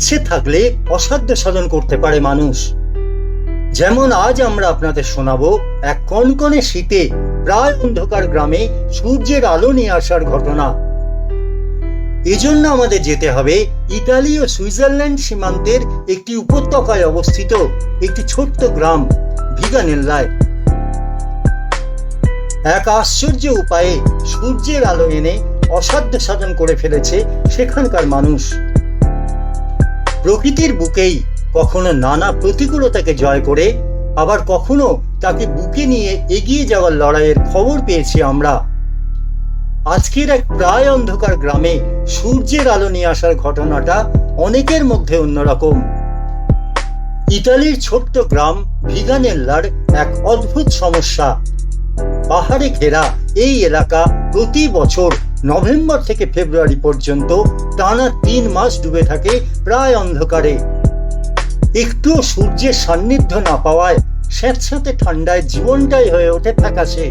ইচ্ছে থাকলে অসাধ্য সাধন করতে পারে মানুষ। যেমন আজ আমরা আপনাদের শোনাবো, এক কনকনে শীতে প্রায় অন্ধকার গ্রামে সূর্যের আলো নিয়ে আসার ঘটনা। এজন্য আমাদের যেতে হবে ইতালি ও সুইজারল্যান্ড সীমান্তের একটি উপত্যকায় অবস্থিত একটি ছোট্ট গ্রাম, ভিগানেল্লায়। এক আশ্চর্য উপায়ে সূর্যের আলো এনে অসাধ্য সাধন করে ফেলেছে সেখানকার মানুষ। প্রকৃতির বুকেই কখনো নানা প্রতিকূলতাকে জয় করে, আবার কখনো তাকে বুকে নিয়ে এগিয়ে যাওয়ার লড়াইয়ের খবর পেয়েছি আমরা। আজকের এক প্রায় অন্ধকার গ্রামে সূর্যের আলো নিয়ে আসার ঘটনাটা অনেকের মধ্যে অন্যরকম। ইতালির ছোট্ট গ্রাম ভিগানেল্লার এক অদ্ভুত সমস্যা। পাহাড়ে ঘেরা এই এলাকা প্রতি বছর নভেম্বর থেকে ফেব্রুয়ারি পর্যন্ত টানা তিন মাস ডুবে থাকে প্রায় অন্ধকারে। একটুও সূর্যের সান্নিধ্য না পাওয়ায় স্যাঁতস্যাঁতে ঠান্ডায় জীবনটাই হয়ে ওঠে ফ্যাকাশে।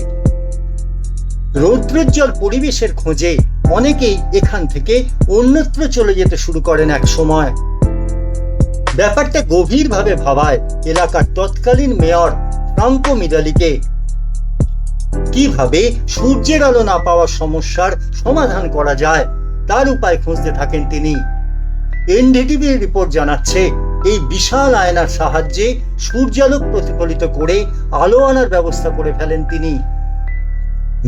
রৌদ্রোজ্জ্বল পরিবেশের খোঁজে অনেকেই এখান থেকে অন্যত্র চলে যেতে শুরু করেন এক সময়। ব্যাপারটা গভীরভাবে ভাবায় এলাকার তৎকালীন মেয়র ফ্রাঙ্কো মিদালিকে। কীভাবে সূর্যের আলো না পাওয়ার সমস্যার সমাধান করা যায়, তার উপায় খুঁজতে থাকেন তিনি। এনডিটিভির রিপোর্ট জানাচ্ছে, এই বিশাল আয়নার সাহায্যে সূর্যালোক প্রতিফলিত করে আলো আনার ব্যবস্থা করে ফেলেন তিনি।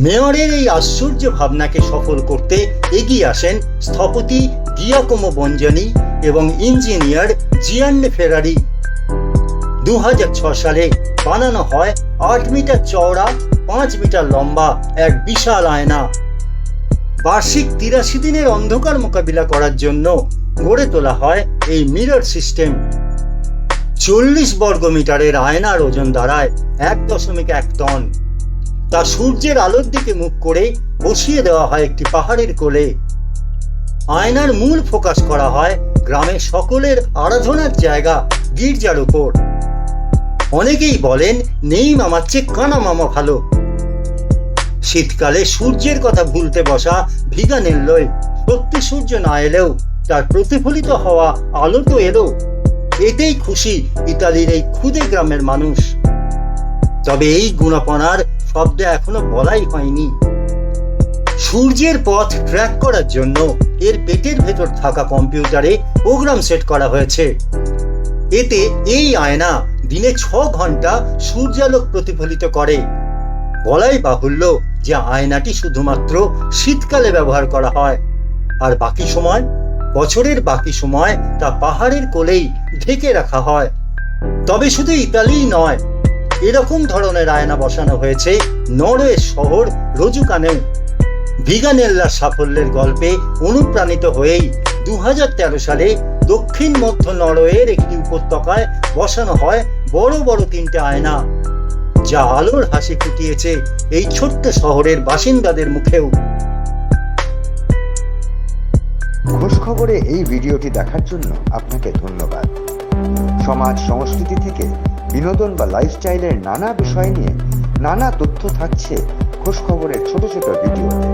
মেয়রের এই আশ্চর্য ভাবনাকে সফল করতে এগিয়ে আসেন স্থপতি গিয়াকোমো বঞ্জানি এবং ইঞ্জিনিয়ার জিয়ান্নে ফেরারি। দু সালে বানানো হয় আট মিটার চওড়া পাঁচ মিটার লম্বা এক বিশাল আয়না। বার্ষিক তিরাশি দিনের অন্ধকার মোকাবিলা করার জন্য গড়ে তোলা হয় এই মিরর সিস্টেম। চল্লিশ বর্গ মিটারের আয়নার ওজন দাঁড়ায় এক দশমিক এক টন। তা সূর্যের আলোর দিকে মুখ করে বসিয়ে দেওয়া হয় একটি পাহাড়ের কোলে। আয়নার মূল ফোকাস করা হয় গ্রামের সকলের আরাধনার জায়গা গির্জার উপর অনেকেই বলেন, নেই মামার চেয়ে কানা মামা ভালো। শীতকালে সূর্যের কথা ভুলতে বসা ভিগানের লয় সত্যি সূর্য না এলেও, তার প্রতিফলিত হওয়া আলো তো এলো। এতেই খুশি ইতালির এই ক্ষুদে গ্রামের মানুষ। তবে এই গুণাপনার শব্দ এখনও বলাই হয়নি। সূর্যের পথ ট্র্যাক করার জন্য এর পেটের ভেতর থাকা কম্পিউটারে প্রোগ্রাম সেট করা হয়েছে। এতে এই আয়না দিনে ছ ঘণ্টা সূর্যালোক প্রতিফলিত করে। বলাই বাহুল্য যে আয়নাটি শুধুমাত্র শীতকালে ব্যবহার করা হয়। আর বাকি সময়, বছরের বাকি সময় তা পাহাড়ের কোলেই ঢেকে রাখা হয়। তবে শুধু ইতালিই নয়, এরকম ধরনের আয়না বসানো হয়েছে নরওয়ে শহর রোজুকানেও। ভিগানেল্লার সাফল্যের গল্পে অনুপ্রাণিত হয়েই দু হাজার তেরো সালে দক্ষিণ মধ্য নরওয়ের একটি উপত্যকায় বসানো হয় বড় বড় তিনটে আয়না। যা আলোর হাসি ফুটিয়েছে এই ছোট্ট শহরের বাসিন্দাদের মুখেও। খোঁজ খবরে এই ভিডিওটি দেখার জন্য আপনাকে ধন্যবাদ। সমাজ সংস্কৃতি থেকে বিনোদন বা লাইফস্টাইলের নানা বিষয় নিয়ে নানা তথ্য থাকছে খোঁজ খবরের ছোট ছোট ভিডিওতে।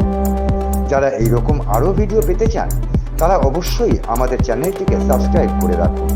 যারা এইরকম আরও ভিডিও পেতে চান, তারা অবশ্যই আমাদের চ্যানেলটিকে সাবস্ক্রাইব করে রাখুন।